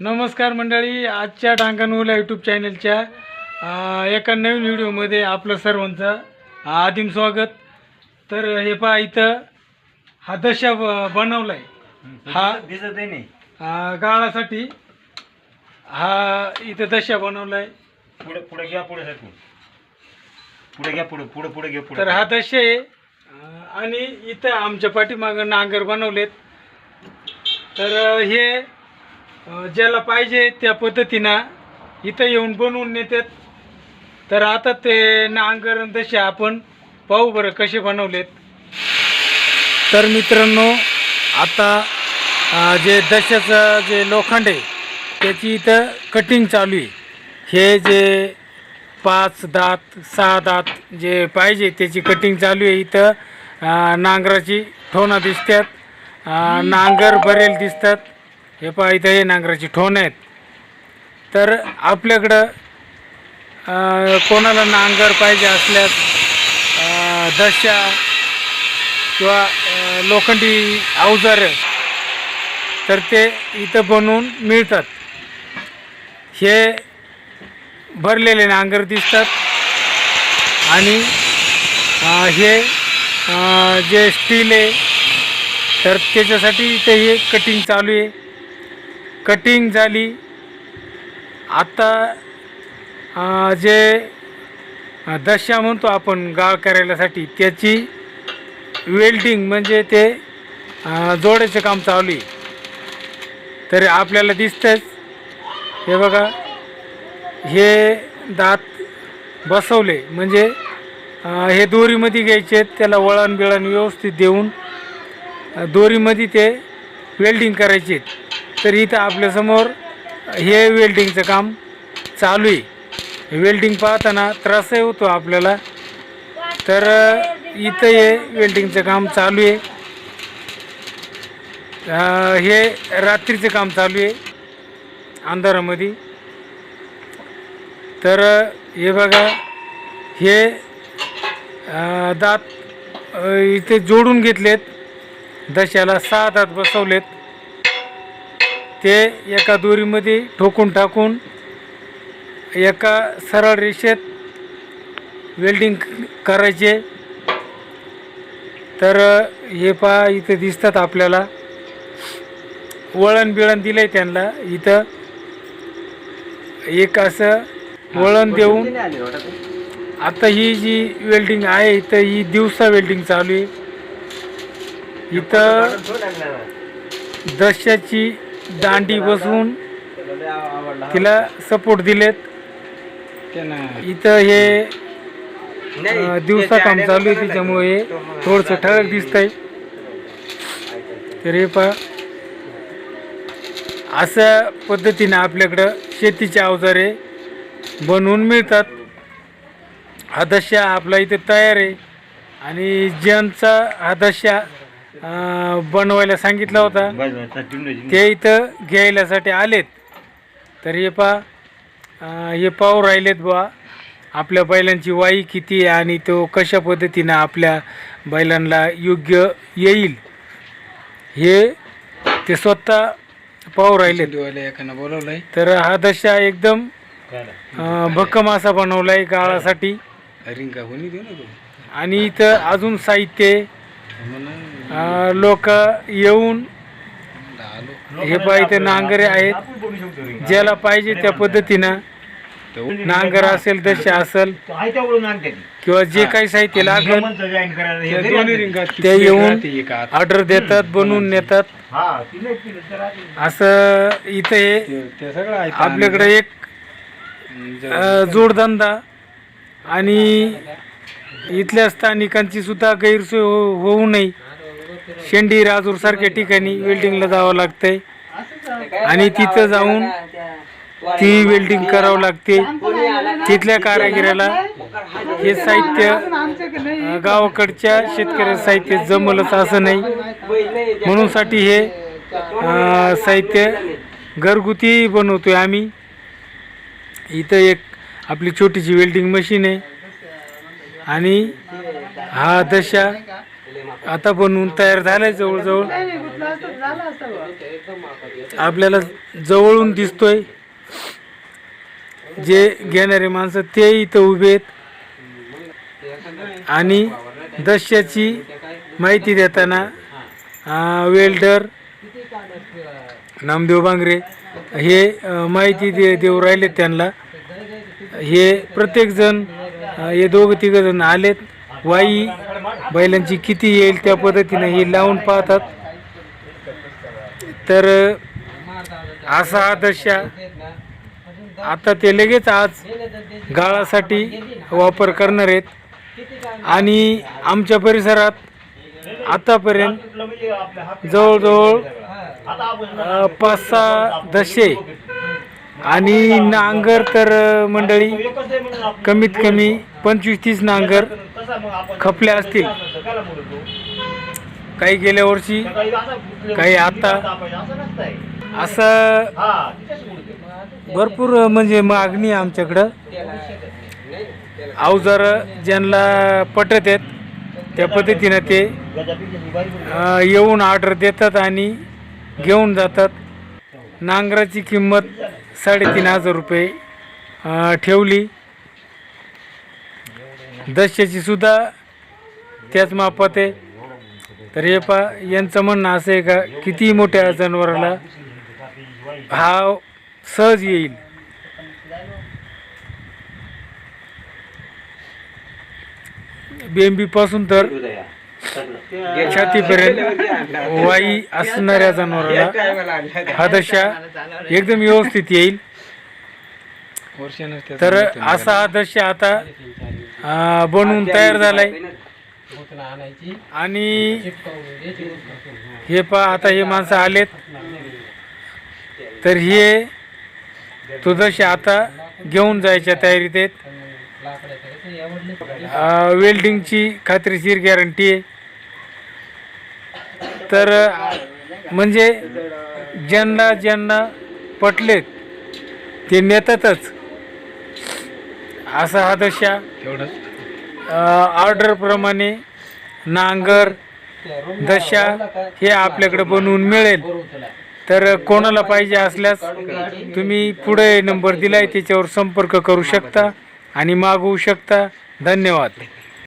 नमस्कार मंडळी आजच्या डांगणवला यूट्यूब चॅनलच्या एका नवीन व्हिडिओमध्ये आपलं सर्वांचं आदिम स्वागत. तर हे पहा इथं हा दशा ब- बनवलाय. हा दिसत नाही गाळासाठी हा इथं दशा बनवलाय. पुढे पुढे घ्या पुढे पुढे घ्या पुढे पुढे पुढे घ्या पुढे तर हा दशे आहे. आणि इथं आमच्या पाठीमागं नांगर बनवलेत. तर हे ज्याला पाहिजे त्या पद्धतीनं इथं येऊन बनवून नेतात तर आता ते नांगर तसे आपण पाहू बरं कसे बनवलेत. तर मित्रांनो आता जे दशाचं जे लोखंड आहे त्याची इथं कटिंग चालू आहे. हे जे पाच दात सहा दात जे पाहिजे त्याची कटिंग चालू आहे इथं. नांगराची ठोना दिसतात. नांगर बरेल दिसतात. हे पहा इथं हे नांगराची ठोन आहेत. तर आपल्याकडं कोणाला नांगर पाहिजे असल्यास दशा किंवा लोखंडी अवजार तर ते इथं बनवून मिळतात. हे भरलेले नांगर दिसतात आणि हे जे स्टील आहे तर त्याच्यासाठी इथे हे कटिंग चालू आहे. कटिंग झाली. आता जे दशा म्हणतो आपण गाळ करायलासाठी त्याची वेल्डिंग म्हणजे ते जोड्याचे जोडायचं काम चालू आहे. तरी आपल्याला दिसतंच. हे बघा हे दात बसवले. म्हणजे हे दोरीमध्ये घ्यायचे त्याला वळण बिळण व्यवस्थित देऊन दोरीमध्ये ते वेल्डिंग करायचे तर इथं आपल्यासमोर हे वेल्डिंगचं काम चालू आहे. वेल्डिंग पाहताना त्रासही होतो आपल्याला. तर इथं हे वेल्डिंगचं काम चालू आहे. हे रात्रीचं काम चालू आहे अंधारामध्ये. तर हे बघा हे दात इथे जोडून घेतलेत. दशाला सहा दात बसवलेत. ते एका दोरीमध्ये ठोकून टाकून एका सरळ रेषेत वेल्डिंग करायचे. तर हे पहा इथे दिसतात आपल्याला. वळण बिळण दिलंय त्यांना इथं. एक असं वळण देऊन आता ही जी वेल्डिंग आहे इथं ही दिवसा वेल्डिंग चालू आहे. इथं दशाची दांडी बसवून तिला सपोर्ट दिलेत. इथं हे दिवसा काम चालू आहे त्याच्यामुळे हे थोडंसं ठळक दिसतंय. तर हे पहा अशा पद्धतीनं आपल्याकडं शेतीचे अवजारे बनवून मिळतात. हा दशा आपला इथे तयार आहे. आणि ज्यांचा हा दशा अं, बनवायला सांगितला होता. ते इथं घ्यायलासाठी आलेत. तर हे पा हे पाहू राहिलेत बा आपल्या बैलांची वाई किती आहे आणि तो कशा पद्धतीनं आपल्या बैलांना योग्य येईल. हे ते स्वतः पाहू राहिलेत. बोलवलंय. तर हा दशा एकदम अं, भक्कम असा बनवलाय गाळासाठी. आणि इथं अजून साहित्य लोक येऊन हे पहा इथे नांगरे आहेत. ज्याला पाहिजे त्या पद्धतीनं नांगर असेल दशा असेल किंवा जे काही साहित्य लागेल ते येऊन ऑर्डर देतात बनवून नेतात. असं इथे आपल्याकडे एक जोडधंदा आणि इथल्या स्थानिकांची सुद्धा गैरसोय हो होऊ नये. शेंडी राजूर सारख्या ठिकाणी वेल्डिंगला जावं लागतंय. आणि तिथं जाऊन ती वेल्डिंग करावं लागते. तिथल्या कारागिराला हे साहित्य गावाकडच्या शेतकऱ्या साहित्य जमलंच असं नाही. म्हणून साठी हे साहित्य घरगुती बनवतोय आम्ही. इथं एक आपली छोटीशी वेल्डिंग मशीन आहे. आणि हा दशा आता बनवून तयार झालाय जवळजवळ. आपल्याला जवळून दिसतोय. जे घेणारे माणसं ते इथं उभे आहेत. आणि दश्याची माहिती देताना वेल्डर नामदेव बांगरे हे माहिती दे देऊ राहिले त्यांना. हे प्रत्येकजण हे दोघं तिघं जण आलेत. वाई बैलांची किती येईल त्या पद्धतीनं हे लावून पाहतात. तर असा हा दशा आता ते लगेच आज गाळासाठी वापर करणार आहेत. आणि आमच्या परिसरात आतापर्यंत जवळजवळ पाच सहा दशे आणि नांगर तर मंडळी कमीत कमी पंचवीस तीस नांगर खपल्या असतील. काही गेल्या वर्षी काही आता. असं भरपूर म्हणजे मागणी आमच्याकडं. अवजार ज्यांना पटत आहेत त्या पद्धतीनं ते येऊन ऑर्डर देतात आणि घेऊन जातात. नांगराची किंमत साडेतीन हजार रुपये ठेवली. दशेची सुद्धा त्याच मापात आहे. तर हे पा यांचं म्हणणं असं आहे का किती मोठ्या जनावराला हा सहज येईल. बेंबीपासून तर छातीपर्यंत वाई असणाऱ्या जनावराला हा दशा एकदम व्यवस्थित येईल. तर असा हा दशा आता बनवून तयार झालाय. आणि हे पा आता हे माणसं आलेत. तर हे तो दशा आता घेऊन जायच्या तयारीत आहेत. वेल्डिंगची खात्रीशीर गॅरंटी आहे. तर म्हणजे ज्यांना ज्यांना पटलेत ते नेतातच असा हा दशा. ऑर्डरप्रमाणे नांगर दशा हे आपल्याकडे बनवून मिळेल. तर कोणाला पाहिजे असल्यास तुम्ही पुढे नंबर दिलाय त्याच्यावर संपर्क करू शकता आणि मागवू शकता. धन्यवाद.